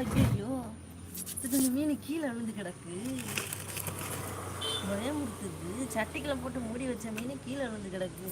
ஐயோ இது இந்த மீன் கீழே விழுந்து கிடக்கு. பயமுறுத்துது. சட்டிக்கெல்லாம் போட்டு மூடி வச்ச மீன் கீழே விழுந்து கிடக்கு.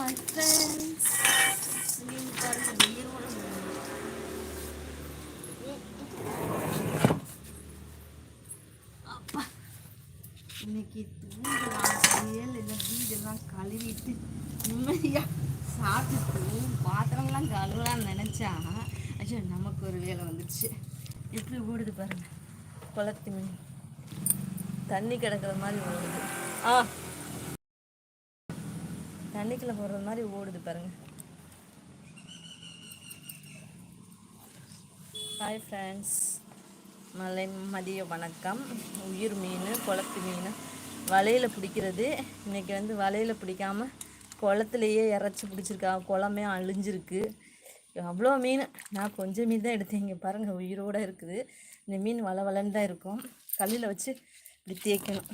ஹாய் ஃப்ரெண்ட்ஸ் மீன் பாருங்க உயிரோட அப்பா இன்னைக்கு தூங்கலாம் செயல் இல்லை வீடெல்லாம் கழுவிட்டு நிம்மதியாக சாப்பிட்டுட்டு பாத்திரம்லாம் கழுவலாம்னு நினச்சா ஐயோ நமக்கு ஒரு வேலை வந்துடுச்சு எப்படி ஓடுது பாருங்க. குளத்து மீன். தண்ணி கிடக்கிற மாதிரி ஓடுது. ஆ தண்ணிக்குள்ள போடுற மாதிரி ஓடுது பாருங்க. ஹாய் ஃப்ரெண்ட்ஸ் மலை மதிய வணக்கம். உயிர் மீன் குளத்து மீன். வலையில் பிடிக்கிறது. இன்றைக்கி வந்து வலையில் பிடிக்காம குளத்துலையே இறச்சி பிடிச்சிருக்கா. குளமே அழிஞ்சிருக்கு. அவ்வளோ மீன். நான் கொஞ்சம் மீன் தான் எடுத்தேன். இங்கே பாருங்கள் உயிரோடு இருக்குது. இந்த மீன் வள வளன்னு தான் இருக்கும். கல்லில் வச்சு இப்படி தேய்க்கணும்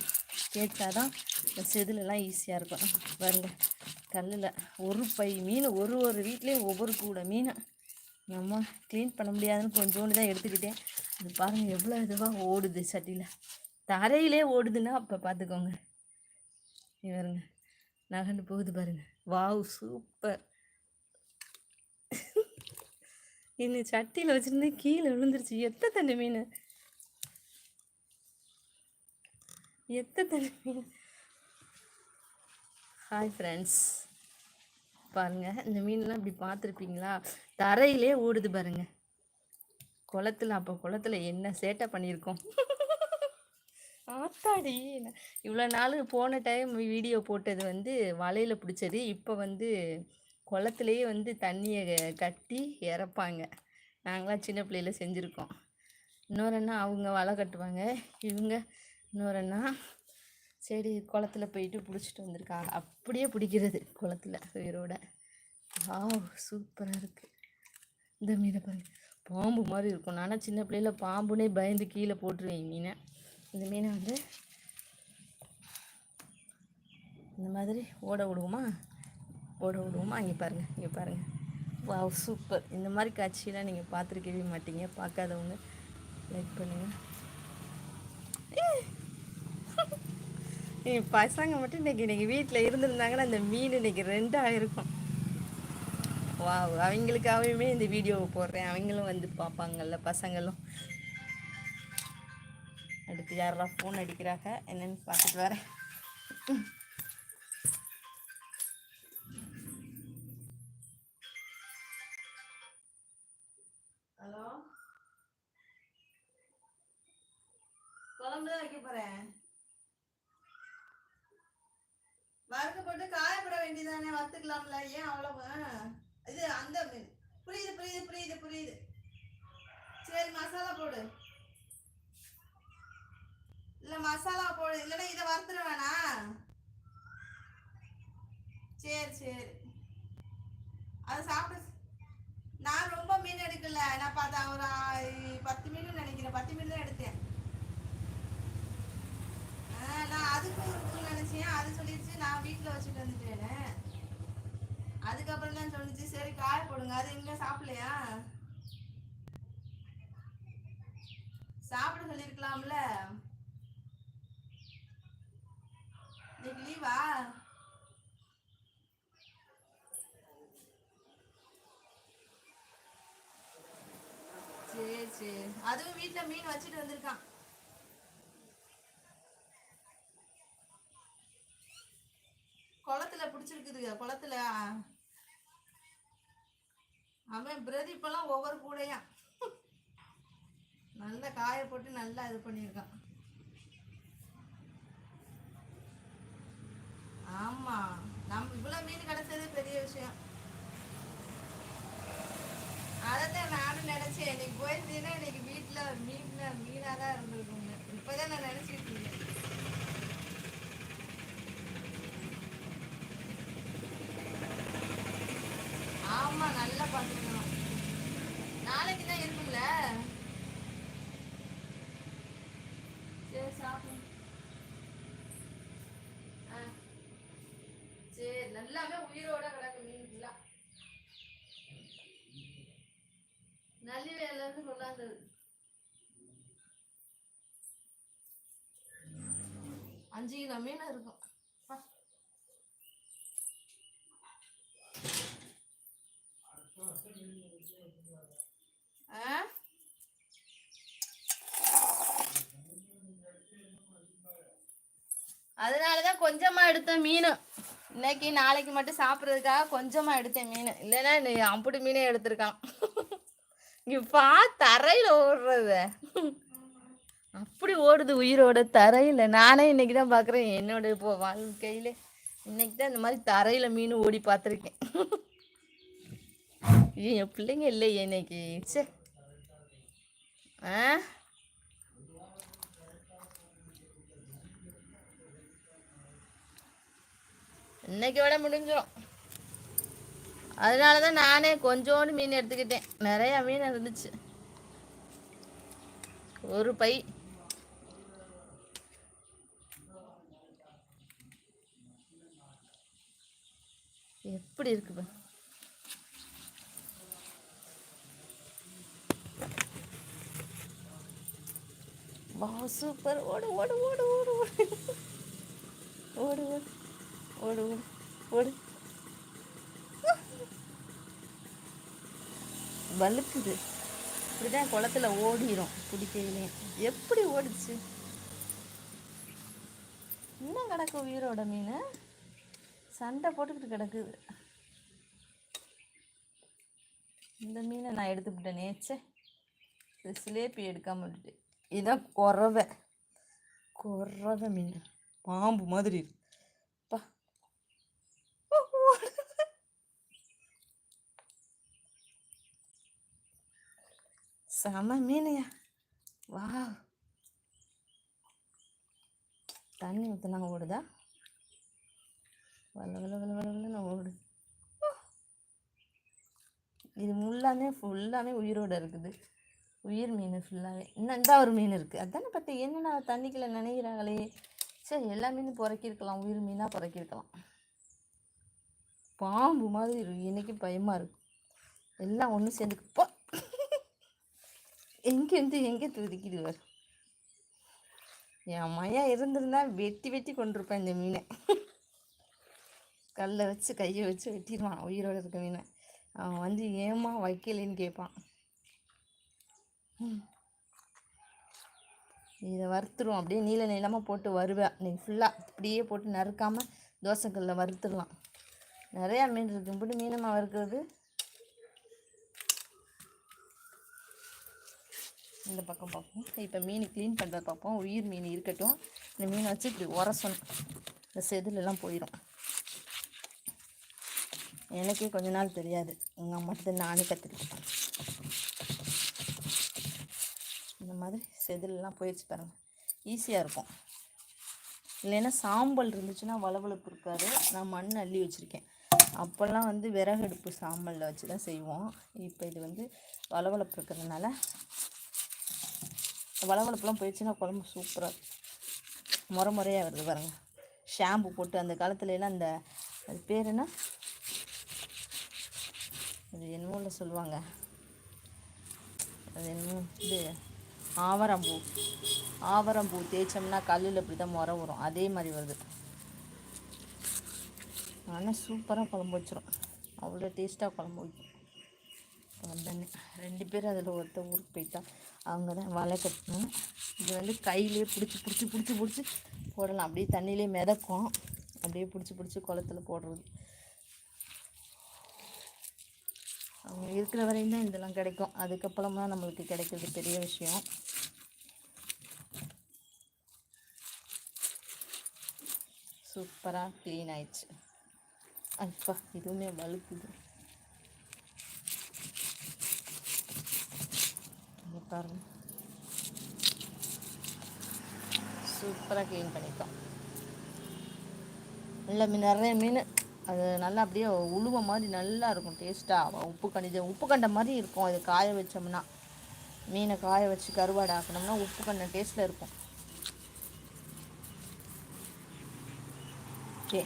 தேய்ச்சா தான் இந்த செதிலெல்லாம் ஈஸியாக இருக்கும். பாருங்க கல்லில் ஒரு பை மீன் ஒரு ஒரு வீட்லேயும் ஒவ்வொரு கூட மீன். நம்ம க்ளீன் பண்ண முடியாதுன்னு கொஞ்சோண்டு தான் எடுத்துக்கிட்டேன். அது பாருங்கள் எவ்வளோ இதுவாக ஓடுது சட்டியில். தரையிலே ஓடுதுன்னா அப்போ பார்த்துக்கோங்க நீ பாருங்க நகண்டு போகுது பாருங்க. வாவ் சூப்பர் இன்னும் சட்டியில் வச்சுருந்தேன் கீழே விழுந்துருச்சு. எத்த தண்ணி மீன்? எத்த தடவை மீன் ஹாய் ஃப்ரெண்ட்ஸ் பாருங்கள் இந்த மீன்லாம் இப்படி பார்த்துருப்பீங்களா? தரையிலே ஓடுது பாருங்க. குளத்துல அப்போ குளத்துல என்ன சேட்டை பண்ணியிருக்கோம்? ஆத்தாடி. இவ்வளோ நாள் போன டைம் வீடியோ போட்டது வந்து வலையில் பிடிச்சது. இப்போ வந்து குளத்துலேயே வந்து தண்ணியை கட்டி இறப்பாங்க. நாங்களாம் சின்ன பிள்ளையில செஞ்சுருக்கோம். இன்னொரு அண்ணா அவங்க வலை கட்டுவாங்க. இவங்க இன்னொரு அண்ணா சரி குளத்துல போயிட்டு பிடிச்சிட்டு வந்திருக்காங்க அப்படியே பிடிக்கிறது குளத்துல உயிரோட ஆ சூப்பராக இருக்குது இந்த மீனை பாருங்க பாம்பு மாதிரி இருக்கும். நானும் சின்ன பிள்ளையில பாம்புனே பயந்து கீழே போட்டுருவேன் மீனை. இந்த மீனை வந்து இந்த மாதிரி ஓட விடுவோமா? ஓட விடுவோமா? இங்கே பாருங்கள் இங்கே பாருங்கள் வா சூப்பர். இந்த மாதிரி காட்சியெல்லாம் நீங்கள் பார்த்துருக்கவே மாட்டீங்க. பார்க்காதவங்க லைக் பண்ணுங்கள் என் பசங்க மட்டும் இன்றைக்கி இன்றைக்கி வீட்டில் இருந்திருந்தாங்கன்னா இந்த மீன் இன்னைக்கு ரெண்டாக இருக்கும். வா அவங்களுக்காகவுமே இந்த வீடியோவை போடுறேன். அவங்களும் வந்து பார்ப்பாங்கல்ல பசங்களும். அடுத்து யாரெல்லாம் ஃபோன் அடிக்கிறாங்க? என்னென்னு பார்த்துட்டு வரேன். ஹலோ? குழம்பு தான் வைக்க போகிறேன் வறுக்க போட்டு தானே வளர்த்துக்கலாம்ல வறுத்துக்கலாம்ல ஏன் அவ்வளவு? இது அந்த மீன். புரியுது புரியுது புரியுது புரியுது. சரி மசாலா போடு. இல்ல மசாலா போடு. இல்லைன்னா இதை வறுத்துட வேணாம் சரி சரி. அது சாப்பிட. நான் ரொம்ப மீன் எடுக்கல. நான் பார்த்தா ஒரு பத்து மீன் நினைக்கிறேன். பத்து மீன் தான் எடுத்தேன். ஆ, நான் அதுக்கும் இருக்கும்னு நினச்சேன். அது சொல்லிடுச்சு நான் வீட்டில் வச்சுட்டு வந்துட்டேன். அதுக்கப்புறம் தான் சொன்னிச்சு சரி காய போடுங்க. அது எங்க சாப்பிடலையா? சாப்பிட சொல்லிருக்கலாம்ல இன்னைக்கு லீவா சரி சரி. அதுவும் வீட்டுல மீன் வச்சுட்டு வந்திருக்கான். குளத்துல பிடிச்சிருக்குதுங்க குளத்துல. அவன் பிரதீப்பெல்லாம் ஒவ்வொரு கூடையா? நல்லா காய போட்டு நல்லா இது பண்ணியிருக்கான். ஆமா நம்ம இவ்வளவு மீன் கிடைச்சது பெரிய விஷயம். அதைத்தான் நானும் நினைச்சேன். இன்னைக்கு போயிருந்தீங்கன்னா இன்னைக்கு வீட்டுல மீன் மீனா தான் இருந்திருக்குங்க இப்பதான் நான் நினைச்சிட்டு இருக்கேன் ஆமா நல்லா பார்த்துக்கணும் நாளைக்கு தான் இருக்கும்ல சரி சாப்பிடும் ஆ சரி நல்லாவே உயிரோட கிடக்கு மீன் ஃபுல்லா நல்லி வேலை இருந்து கொண்டாந்தது அஞ்சு மீன் இருக்கும் ஆ? அதனாலதான் கொஞ்சமா எடுத்தேன் மீன். இன்னைக்கு நாளைக்கு மட்டும் சாப்பிட்றதுக்காக கொஞ்சமா எடுத்தேன் மீன். இல்லைன்னா நீ அம்புட்டு மீனே எடுத்திருக்கான். இங்க பா தரையில ஓடுறது. எப்படி ஓடுது உயிரோட தரையில? நானே இன்னைக்கு தான் பார்க்குறேன் என்னோட இப்போ வாழ்க்கையில இன்னைக்கு தான் இந்த மாதிரி தரையில மீன் ஓடி பார்த்துருக்கேன். என் பிள்ளைங்க இல்லையே இன்னைக்கு. சே ஆ? இன்னைக்கு விட முடிஞ்சிடும் அதனால தான் நானே கொஞ்சோண்டு மீன் எடுத்துக்கிட்டேன். நிறையா மீன் இருந்துச்சு. ஒரு பை. எப்படி இருக்கு வா சூப்பர் ஓடு ஓடு ஓடு ஓடு ஓடு. ஓடு ஓடு. ஓடு ஓடு. ஓடு. வழுக்குது இப்படிதான் குளத்துல ஓடிரும் பிடிக்கையிலே எப்படி ஓடிச்சு? இன்னும் கிடக்கு உயிரோட மீன்? சண்டை போட்டுக்கிட்டு கிடக்குது. இந்த மீனை நான் எடுத்துக்கிட்டேன் நேச்சே இது சிலேப்பி எடுக்காம விட்டுட்டு. இதான் குறவை. குறவை மீன். பாம்பு மாதிரி இருக்கு. செம மீனையா. வா தண்ணி ஊற்றினா ஓடுதா வல வல ஓடுது. இது முல்லாமே ஃபுல்லாமே உயிரோட இருக்குது. உயிர் மீன் ஃபுல்லாகவே இன்னும் இந்த ஒரு மீன் இருக்குது அதானே பார்த்து என்னென்ன தண்ணிக்குள்ள நினைக்கிறாங்களே. சரி எல்லா மீனும் புறக்கிருக்கலாம் உயிர் மீனாக புறக்கிருக்கலாம் பாம்பு மாதிரி இருக்கு. இன்னைக்கு பயமாக இருக்கும். எல்லாம் ஒன்று சேர்ந்து போ. எங்கேருந்து எங்கே துதிக்குது வரும் என் மையம் இருந்திருந்தா வெட்டி வெட்டி கொண்டிருப்பேன் இந்த மீனை. கல்லை வச்சு கையை வச்சு வெட்டிடுவான் உயிரோட இருக்க மீனை. அவன் வந்து ஏமா வைக்கலைன்னு கேட்பான். இதை வறுத்துருவோம். அப்படியே நீல நீளமாக போட்டு வருவேன் இன்னைக்கு ஃபுல்லாக அப்படியே போட்டு நறுக்காமல் தோசைக்கல்லில் வறுத்துடலாம். நிறையா மீன் இருக்கு. இப்படி மீனமாக வறுக்கிறது. இந்த பக்கம் பார்ப்போம். இப்போ மீன் க்ளீன் பண்ணுறது பார்ப்போம். உயிர் மீன் இருக்கட்டும். இந்த மீனை வச்சு இப்படி உரசணும். இந்த செதிலெல்லாம் போயிடும் எனக்கே கொஞ்ச நாள் தெரியாது. எங்கள் அம்மாட்ட நானே கற்றுக்கிட்டேன் இந்த மாதிரி செதிலெல்லாம் போயிடுச்சு பாருங்க. ஈஸியாக இருக்கும். இல்லைன்னா சாம்பல் இருந்துச்சுன்னா வளவளப்பு இருக்காது. நான் மண் அள்ளி வச்சுருக்கேன். அப்போல்லாம் வந்து விறகடுப்பு சாம்பலில் வச்சு தான் செய்வோம். இப்போ இது வந்து வளவளப்பு இருக்கிறதுனால வளவளப்புலாம் போயிடுச்சுன்னா குழம்பு சூப்பராக முறை முறையாக வருது பாருங்கள் ஷாம்பு போட்டு அந்த காலத்துலலாம் அந்த அது பேர் என்ன? அது இல்லை சொல்லுவாங்க. அது என்னமோ இது ஆவரம்பூ. ஆவரம்பூ தேய்ச்சோம்னா கல்லில் இப்படி தான் முறை வரும். அதே மாதிரி வருது. ஆனால் சூப்பராக குழம்பு வச்சிரும். அவ்வளோ டேஸ்ட்டாக குழம்பு வைக்கும். வந்தேன் ரெண்டு பேரும் அதில் ஒருத்தர் ஊருக்கு போயிட்டா. அவங்க தான் வலை கட்டணும். இது வந்து கையிலே பிடிச்சி பிடிச்சி பிடிச்சி பிடிச்சி போடலாம். அப்படியே தண்ணியிலே மிதக்கும். அப்படியே பிடிச்சி பிடிச்சி குளத்துல போடுறது. அவங்க இருக்கிற வரையும் தான் இதெல்லாம் கிடைக்கும். அதுக்கப்புறமா நம்மளுக்கு கிடைக்கிறது பெரிய விஷயம். சூப்பராக க்ளீன் ஆயிடுச்சு. அப்பா இதுவுமே வலுக்குது பாருங்க. சூப்பராக க்ளீன் பண்ணிட்டோம். நல்ல மீன் நிறைய மீன். அது நல்லா அப்படியே உழுவ மாதிரி நல்லா இருக்கும் டேஸ்ட்டாக உப்பு கண்டிஜம் உப்பு கண்ட மாதிரி இருக்கும். அது காய வச்சோம்னா மீனை காய வச்சு கருவாடை ஆக்கணும்னா உப்பு கண்ட டேஸ்ட்டில் இருக்கும். ஓகே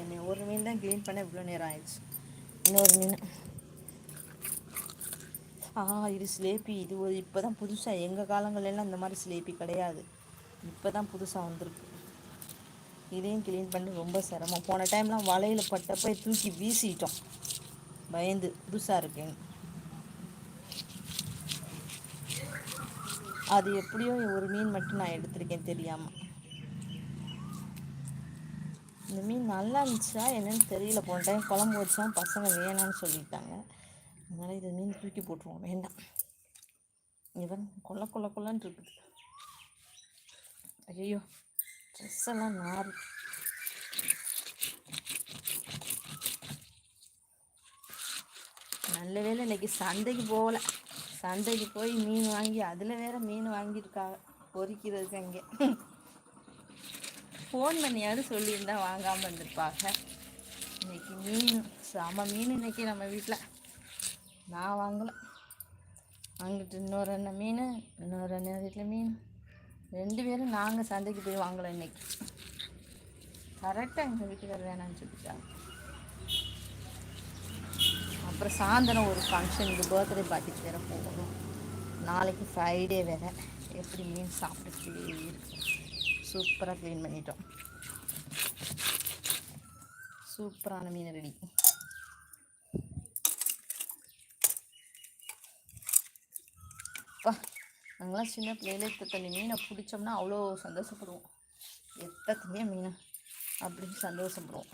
இந்த ஒரு மீன் தான் க்ளீன் பண்ண இவ்வளோ நேரம் ஆயிடுச்சு. இன்னொரு மீன். ஆ இது சிலேபி. இது ஒரு இப்போ தான் புதுசாக எங்கள் காலங்களெல்லாம் இந்த மாதிரி சிலேபி கிடையாது. இப்போ தான் புதுசாக வந்திருக்கு. இதையும் க்ளீன் பண்ணி ரொம்ப சிரமம். போன டைம்லாம் வலையில் பட்டப்ப தூக்கி வீசிட்டோம். பயந்து புதுசாக இருக்கேன். அது எப்படியோ ஒரு மீன் மட்டும் நான் எடுத்திருக்கேன் தெரியாமல் இந்த மீன் நல்லா இருந்துச்சா என்னன்னு தெரியல. போன டைம் குழம்பு வச்சோம் பசங்க வேணாம்னு சொல்லிட்டாங்க. அதனால் இது மீன் தூக்கி போட்டுருவோம். வேண்டாம். இவன் கொல்ல கொல்ல கொல்லன்னு இருக்குது. ஐயோ ட்ரெஸ் எல்லாம் மாறி. நல்ல வேளை இன்னைக்கு சந்தைக்கு போகல. சந்தைக்கு போய் மீன் வாங்கி அதில் வேற மீன் வாங்கியிருக்காங்க பொறிக்கிறதுக்கு அங்கே. ஃபோன் பண்ணியாவது சொல்லியிருந்தா வாங்காமல் இருந்திருப்பாங்க. இன்னைக்கு மீன் செம மீன் இன்னைக்கு நம்ம வீட்டில் நான் வாங்கலை. வாங்கிட்டு இன்னொரு அண்ணன் மீன் இன்னொரு அண்ணன் வீட்டில் மீன். ரெண்டு பேரும் நாங்கள் சந்தைக்கு போய் வாங்கலாம் இன்னைக்கு. கரெக்டாக எங்கள் வீட்டுக்காரர் வேணாம்னு சொல்லிட்டாங்க. அப்புறம் சாயந்தரம் ஒரு ஃபங்க்ஷனுக்கு பர்த்டே பார்ட்டிக்கு வேறு போகணும். நாளைக்கு ஃப்ரைடே வேறு. எப்படி மீன் சாப்பிட்டு சூப்பராக க்ளீன் பண்ணிட்டோம். சூப்பரான மீன் ரெடி நாங்களாம் சின்ன பிள்ளையில தண்ணி மீனை பிடிச்சோம்னா அவ்வளோ சந்தோஷப்படுவோம். எத்தனையோ மீன் அப்படின்னு சந்தோஷப்படுவோம்.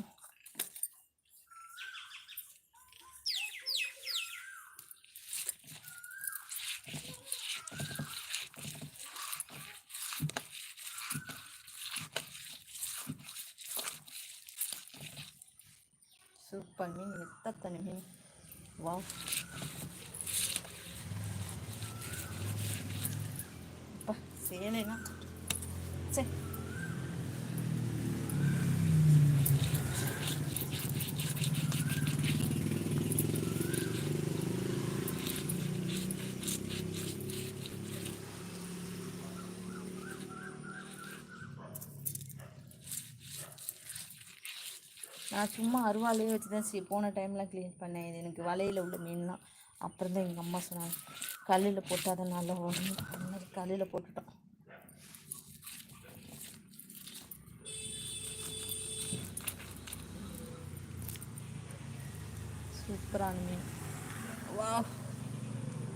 சூப்பர் மீன் எத்தனை மீன்? வா அப்பா சேலைனா சரி நான் சும்மா அருவாளையே வச்சு தான் சரி போன டைம்லாம் க்ளீன் பண்ணேன். இது எனக்கு வலையில் உள்ள மீன்லாம். அப்புறம் தான் எங்கள் அம்மா சொன்னாங்க கல்லில் போட்டால் தான் நல்லா வரும். கல்லில் போட்டுட்டோம். சூப்பரான மீன் வா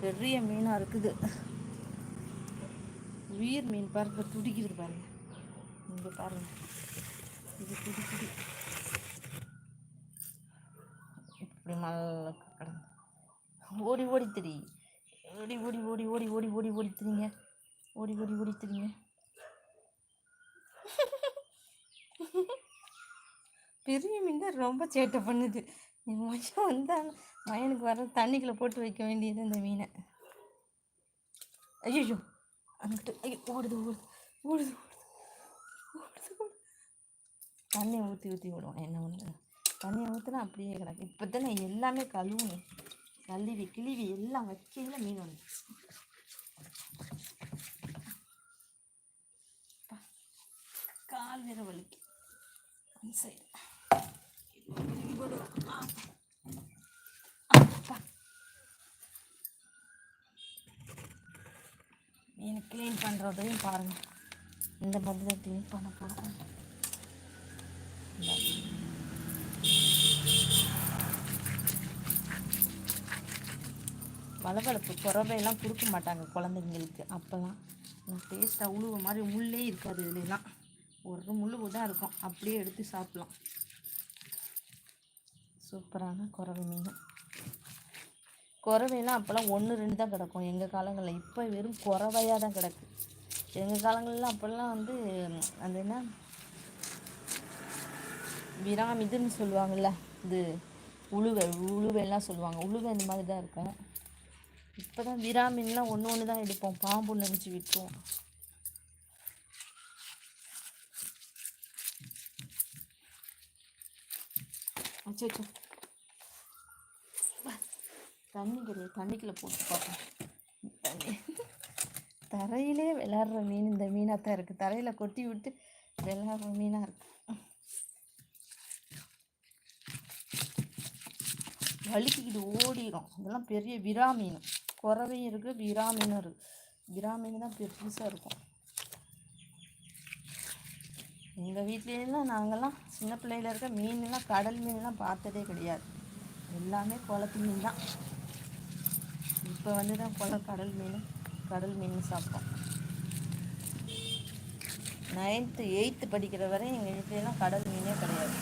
பெரிய மீனாக இருக்குது. உயிர் மீன் பாருங்க துடிக்குது பாருங்க. இங்கே பாருங்க. இது துடிக்குது இப்படி மல்ல கிடந்து. ஓடி ஓடி திரி. ஓடி ஓடி ஓடி ஓடி ஓடி ஓடி ஓடி திரிங்க. ஓடி ஓடி ஓடி திரிங்க. பெரிய மீன் தான் ரொம்ப சேட்டை பண்ணுது. என் மச்சான் வந்தால் மயனுக்கு வர தண்ணிக்குள்ளே போட்டு வைக்க வேண்டியது இந்த மீனை. ஐயோ அங்கிட்டு ஐயோ ஓடுது ஓடுது ஓடுது ஓடுது ஓடுது. ஓடுது தண்ணியை ஊற்றி ஊற்றி விடுவோம். என்ன பண்ணுறது தண்ணியை ஊற்றினா அப்படியே கிடக்கு. இப்போ தானே எல்லாமே கழுவுணும் கழுவி கிழிவி எல்லாம் வைக்கையில மீன் வந்துச்சு. கால் வேற வலிக்கு. அந்த சைடு மீன் க்ளீன் பண்ணுறதையும் பாருங்கள் இந்த மாதிரி க்ளீன் பண்ண போகிறோம் வளவளப்பு குறவையெல்லாம் கொடுக்க மாட்டாங்க குழந்தைங்களுக்கு. அப்போல்லாம் டேஸ்ட்டாக உழுவ மாதிரி முள்ளே இருக்காது இதுலாம் ஒரு முள்ளு தான் இருக்கும். அப்படியே எடுத்து சாப்பிட்லாம். சூப்பரான குறவை மீன். குறவைலாம் அப்போல்லாம் ஒன்று ரெண்டு தான் கிடக்கும். எங்கள் காலங்களில் இப்போ வெறும் குறவையாக தான் கிடக்கு. எங்கள் காலங்களெலாம் அப்போல்லாம் வந்து அது அந்த என்ன? விராமிதுன்னு சொல்லுவாங்கள்ல இது உழுவை உழுவைலாம் சொல்லுவாங்க. உழுவை இந்த மாதிரி தான் இருக்கும். இப்போ தான் விராமின்லாம் ஒன்று ஒன்று தான் எடுப்போம். பாம்பு நினச்சி விட்டுருவோம் அச்சோ தண்ணி கிடையாது தண்ணிக்குள்ளே போட்டு பார்ப்போம். தண்ணி. தரையிலே விளாட்ற மீன் இந்த மீனாக தான் இருக்குது தரையில் கொட்டி விட்டு விளாட்ற மீனாக இருக்கு. வலிக்கிட்டு ஓடிடும் அதெல்லாம் பெரிய விரா மீன். குறவையும் இருக்குது விரா மீனும் இருக்குது விரா மீன் தான் பெருசாக இருக்கும். எங்கள் வீட்லேயெல்லாம் நாங்கள்லாம் சின்ன பிள்ளையில இருக்க மீன்லாம் கடல் மீன்லாம் பார்த்ததே கிடையாது. எல்லாமே குளத்து மீன் தான். இப்போ வந்து தான் போல கடல் மீன் கடல் மீன் சாப்பிட்டோம். நைன்த்து எயித்து படிக்கிற வரை எங்கள் வீட்லலாம் கடல் மீனே கிடையாது.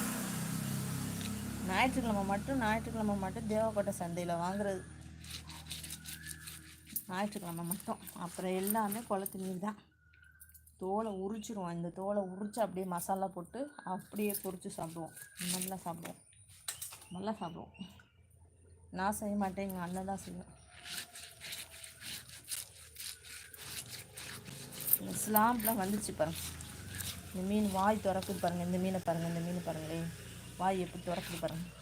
ஞாயிற்றுக்கிழமை மட்டும் ஞாயிற்றுக்கிழமை மட்டும் தேவக்கோட்டை சந்தையில் வாங்குறது. ஞாயிற்றுக்கிழமை மட்டும். அப்புறம் எல்லாமே குளத்து மீன் தான். தோலை உரிச்சிருவோம். இந்த தோலை உரித்து அப்படியே மசாலா போட்டு அப்படியே பொரித்து சாப்பிடுவோம். நல்லா சாப்பிடுவோம். நல்லா சாப்பிடுவோம். நான் செய்ய மாட்டேன் எங்கள் அண்ணன் தான் செய்வேன் இந்த ஸ்லாம்ப்லாம் வந்துச்சு பாருங்க. இந்த மீன் வாய் திறக்குது பாருங்கள் இந்த மீனை பாருங்கள் இந்த மீனை பாருங்களேன் வாய் எப்படி திறக்குது பாருங்கள்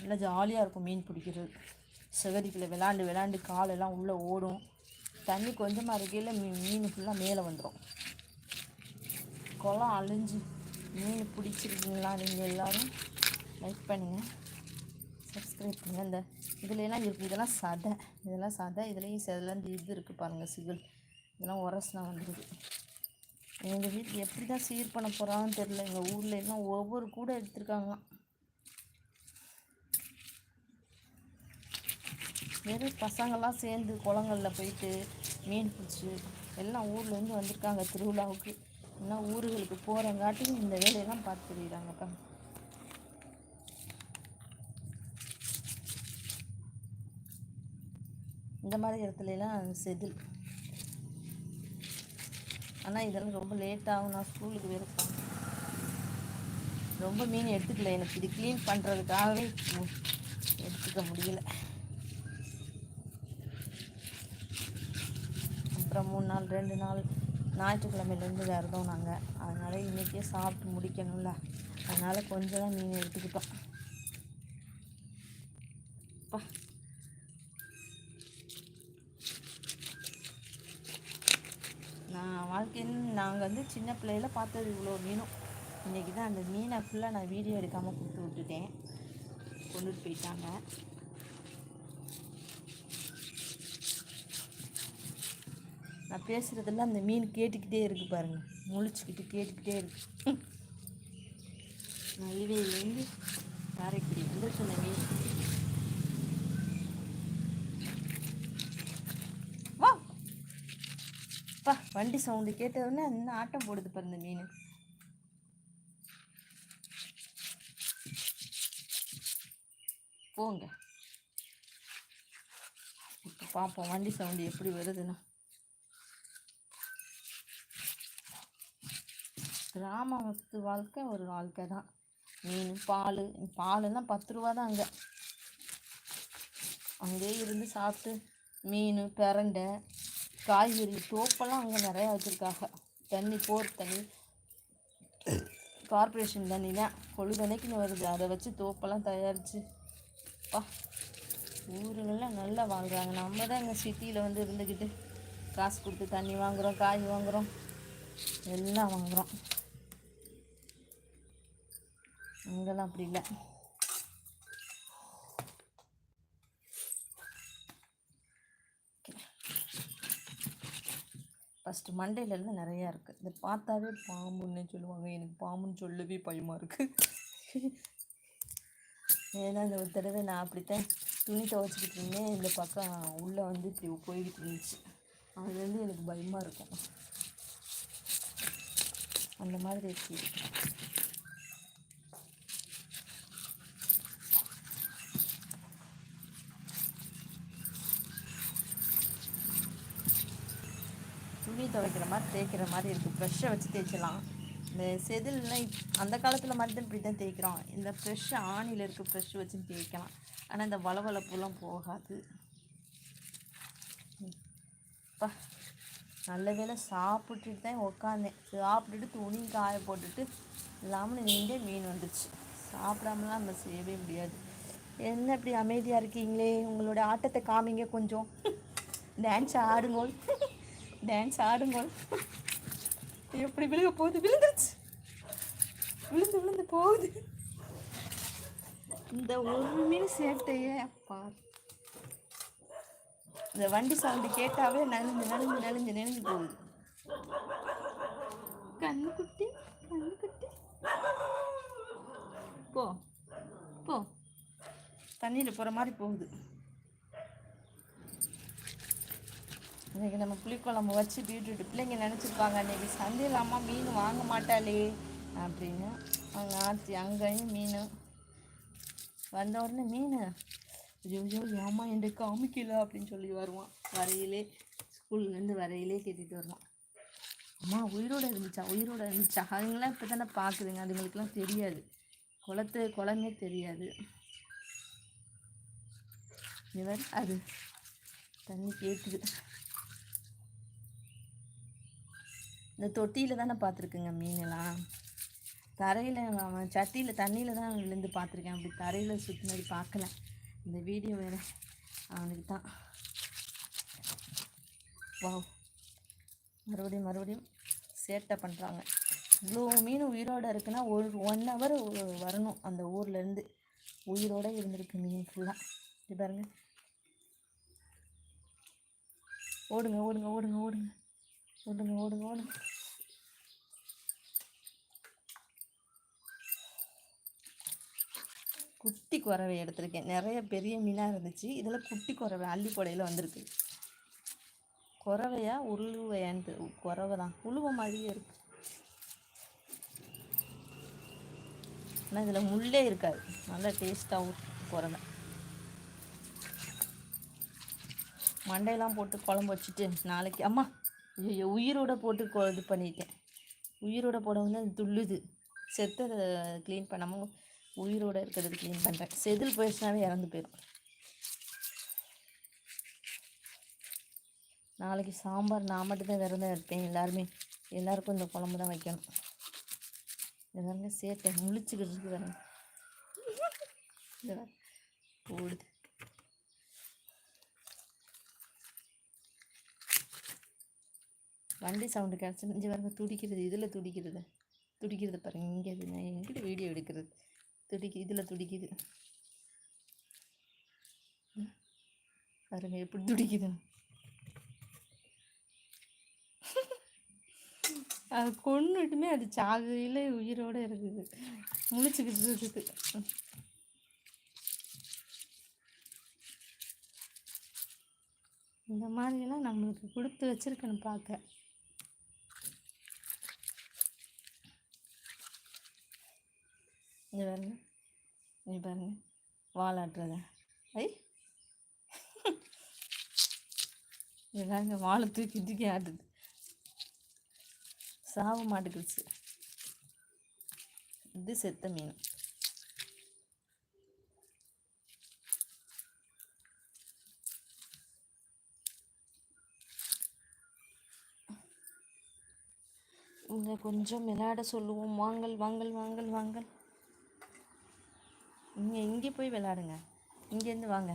நல்லா ஜாலியாக இருக்கும் மீன் பிடிக்கிறது. செகதிக்குள்ள விளாண்டு விளாண்டு காலெல்லாம் உள்ளே ஓடும். தண்ணி கொஞ்சமாக இருக்கையில் மீ மீன் ஃபுல்லாக மேலே வந்துடும் குளம் அழிஞ்சு மீன் பிடிச்சிருக்கீங்களா நீங்கள் எல்லாரும்? லைக் பண்ணுங்கள் சப்ஸ்கிரைப் பண்ணுங்கள் இந்த இதுலலாம் இருக்குது இதெல்லாம் சதை. இதெல்லாம் சதை. இதுலேயும் சில இந்த இது இருக்குது பாருங்கள் சிகில். இதெல்லாம் உரசுனா வந்துடுது எங்கள் வீட்டில் எப்படி தான் சீர் பண்ண போகிறாங்கன்னு தெரில எங்கள் ஊரில் எல்லாம் ஒவ்வொரு கூட எடுத்திருக்காங்களாம் வெறும் பசங்கள்லாம் சேர்ந்து குளங்களில் போயிட்டு மீன் பிடிச்சி எல்லாம் ஊர்லேருந்து வந்திருக்காங்க திருவிழாவுக்கு. இன்னும் ஊர்களுக்கு போகிறங்காட்டியும் இந்த வேலையெல்லாம் பார்த்து தெரியுறாங்கப்பா இந்த மாதிரி இடத்துலலாம் செதில். ஆனால் இதெல்லாம் ரொம்ப லேட் ஆகும். நான் ஸ்கூலுக்கு வேறு ரொம்ப மீன் எடுத்துக்கல. எனக்கு இது க்ளீன் பண்ணுறதுக்காகவே எடுத்துக்க முடியல. அப்புறம் மூணு நாள் ரெண்டு நாள் ஞாயிற்றுக்கிழமையிலேருந்து விரதம் நாங்கள் அதனால் இன்றைக்கே சாப்பிட்டு முடிக்கணும்ல. அதனால் கொஞ்சம் தான் மீன் எடுத்துக்கிட்டோம். அப்பா வாழ்க்கையில் நாங்கள் வந்து சின்ன பிள்ளையில பார்த்தது இவ்வளோ மீனும். இன்றைக்கி தான் அந்த மீனை ஃபுல்லாக நான் வீடியோ எடுக்காமல் கொடுத்து விட்டுட்டேன். கொண்டுட்டு போயிட்டாங்க. நான் பேசுகிறதெல்லாம் அந்த மீன் கேட்டுக்கிட்டே இருக்குது பாருங்கள் முழிச்சுக்கிட்டு கேட்டுக்கிட்டே இருக்கு. நெய்வேலியிலேருந்து காரைக்குடி வந்துருக்கு அந்த மீன் வா பா வண்டி சவுண்டு கேட்டவுடனே இன்னும் ஆட்டம் போடுது பாரு இந்த மீன். போங்க. இப்போ பார்ப்போம் வண்டி சவுண்டு எப்படி வருதுன்னு. கிராமத்து வாழ்க்கை ஒரு வாழ்க்கை தான். மீன் பால் பாலெல்லாம் பத்து ரூபா தான் அங்கே. அங்கேயே இருந்து சாப்பிட்டு மீன் பிரண்டை காய்கறி தோப்பெல்லாம் அங்கே நிறையா வச்சுருக்காங்க. தண்ணி போர் தண்ணி. கார்ப்பரேஷன் தண்ணி தான். கொழுதனைக்குன்னு வருது. அதை வச்சு தோப்பெல்லாம் தயாரித்து பா ஊருங்கள்லாம் நல்லா வாங்குறாங்க நம்ம தான் இங்கே சிட்டியில் வந்து இருந்துக்கிட்டு காசு கொடுத்து தண்ணி வாங்குகிறோம் காய் வாங்குகிறோம் எல்லாம் வாங்குகிறோம் அங்கெல்லாம் அப்படி இல்லை. ஃபஸ்ட்டு மண்டையிலேருந்து நிறையா இருக்குது இதை பார்த்தாவே பாம்புன்னே சொல்லுவாங்க. எனக்கு பாம்புன்னு சொல்லவே பயமாக இருக்குது ஏன்னா இந்த ஒரு தடவை நான் அப்படித்தான் துணி துவைச்சிக்கிட்டு இருந்தேன். இந்த பக்கம் உள்ளே வந்து இப்படி போய்கிட்டு இருந்துச்சு. அதுலேருந்து எனக்கு பயமாக இருக்கும். அந்த மாதிரி இருக்குது துணி துவைக்கிற மாதிரி தேய்க்கிற மாதிரி இருக்குது ஃப்ரெஷ்ஷை வச்சு தேய்ச்சலாம் இந்த செதில்லாம் இப்- அந்த காலத்தில் மாதிரி தான் இப்படி தான் தேய்க்கிறோம். இந்த ஃப்ரெஷ் ஆணியில் இருக்க ஃப்ரெஷ் வச்சு தேய்க்கலாம். ஆனால் இந்த வளவளப்புலாம் போகாது. அப்பா நல்ல வேளை சாப்பிட்டுட்டு தான் உக்காந்தேன். சாப்பிட்டுட்டு துணி காய போட்டுட்டு இல்லாமல் நின்றே மீன் வந்துச்சு. சாப்பிடாமலாம் நம்ம செய்யவே முடியாது. என்ன இப்படி அமைதியாக இருக்கீங்களே? உங்களோட ஆட்டத்தை காமிங்க கொஞ்சம். டான்ஸ் ஆடுங்கோல் டான்ஸ் ஆடுங்கோல் எப்படி விழுக போகுது? விழுந்துச்சு விழுந்து விழுந்து போகுது. இந்த ஒரு மீன் சேட்டையே அப்பா. இந்த வண்டி சவுண்டு கேட்டாவே நலிஞ்சு நலிஞ்சு நலிஞ்சு நனைஞ்சு போகுது. கண்ணு குட்டி கண்ணு குட்டி. போ போ. தண்ணியில் போகிற மாதிரி போகுது. இன்றைக்கி நம்ம புளிக்குழம்பு வச்சு பீட்ரூட் பிள்ளைங்க நினச்சிருப்பாங்க இன்னைக்கு சந்தையில் அம்மா மீன் வாங்க மாட்டாளே அப்படின்னு. அவங்க ஆற்றி அங்கேயும் மீன். வந்த உடனே மீன். ஐயோ ஐயோ ஏமா என்கிட்ட காமிக்கல அப்படின்னு சொல்லி வருவான். வரையிலே ஸ்கூல்லேருந்து வரையிலே கேட்டுட்டு வருவான். அம்மா உயிரோட இருந்துச்சா? உயிரோட இருந்துச்சா? அதுங்களாம் இப்போ தானே பார்க்குதுங்க. அதுங்களுக்குலாம் தெரியாது. குளத்து குளமே தெரியாது. இவர் அது தண்ணி கேட்குது. இந்த தொட்டியில் தானே பார்த்துருக்குங்க மீனெல்லாம். தரையில் அவன் சட்டியில் தண்ணியில் தான் விழுந்து பார்த்துருக்கேன். அப்படி தரையில் சுற்றினது பார்க்கல. இந்த வீடியோ வேறு அவனுக்கு தான். வாவ். மறுபடியும் மறுபடியும் சேட்டை பண்ணுறாங்க இவ்வளோ மீன் உயிரோடு இருக்குன்னா ஒரு ஒன் ஹவர் வரணும் அந்த ஊர்லேருந்து உயிரோட இருந்திருக்கு மீன் ஃபுல்லாக இது பாருங்கள் ஓடுங்க ஓடுங்க ஓடுங்க ஓடுங்க. ஓடுங்க ஓடுங்க ஓடுங்க. குட்டி குறவை எடுத்திருக்கேன். நிறைய பெரிய மீனாக இருந்துச்சு. இதில் குட்டி குறவை அள்ளி கொடையில் வந்திருக்கு. குறவையா உருளையான்ட்டு குறவை தான். உழுவ மாதிரியே இருக்கு. ஆனால் இதில் முள்ளே இருக்காது. நல்லா டேஸ்ட்டாகவும் குறவை மண்டையெல்லாம் போட்டு குழம்பு வச்சுட்டு நாளைக்கு அம்மா ஐயோ உயிரோட போட்டு இது பண்ணிட்டேன். உயிரோட போட வந்து அது துள்ளுது. செத்ததை க்ளீன் பண்ணாமல் உயிரோட இருக்கிறது க்ளீன் பண்ணுறேன் செதில் போயிடுச்சுனாவே இறந்து போயிடும் நாளைக்கு சாம்பார் நான் மட்டும்தான் விரதம் இருப்பேன். எல்லாருமே எல்லாருக்கும் இந்த குழம்பு தான் வைக்கணும். எல்லாருமே சேர்த்தேன் முழிச்சுக்கிட்டு இருக்கு போடுது. ஓடுது வண்டி சவுண்டு கிடச்சி இங்கே பாருங்க துடிக்கிறது இதில் துடிக்கிறது. துடிக்கிறது பாருங்க இங்கே அது நான் எங்கிட்ட வீடியோ எடுக்கிறது. துடிக்கு இதில் துடிக்குது. பாருங்கள் எப்படி துடிக்குது. அது கொண்டுட்டுமே அது சாகையில் உயிரோட இருக்குது. முழிச்சுக்கிட்டு இருக்குது. இந்த மாதிரியெல்லாம் நம்மளுக்கு கொடுத்து வச்சிருக்கணும் பார்க்க. இங்கே பாருங்க. இங்கே பாருங்க. வாலாட்டுறத ஐ. இங்கே பாருங்க வாழை தூக்கி தூக்கி ஆட்டுது. சாவ மாட்டுக்கிடுச்சு. இது செத்த மீன். இங்கே கொஞ்சம் விளையாட சொல்லுவோம். வாங்கல் வாங்கல் வாங்கல் வாங்கல். இங்கே இங்கே போய் விளாடுங்க இங்கேருந்து வாங்க.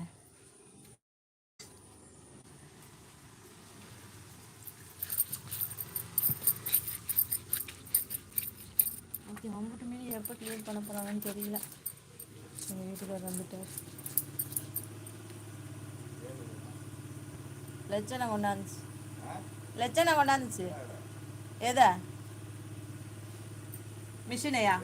ஓகே அம்புட்டுமே எப்போ க்ளீன் பண்ண போகிறாங்கன்னு தெரியல. எங்கள் வீட்டுக்காரர் வந்துட்டார். லட்சணை கொண்டாந்துச்சு. லட்சணை கொண்டாந்துச்சு. எதா? மிஷினையா?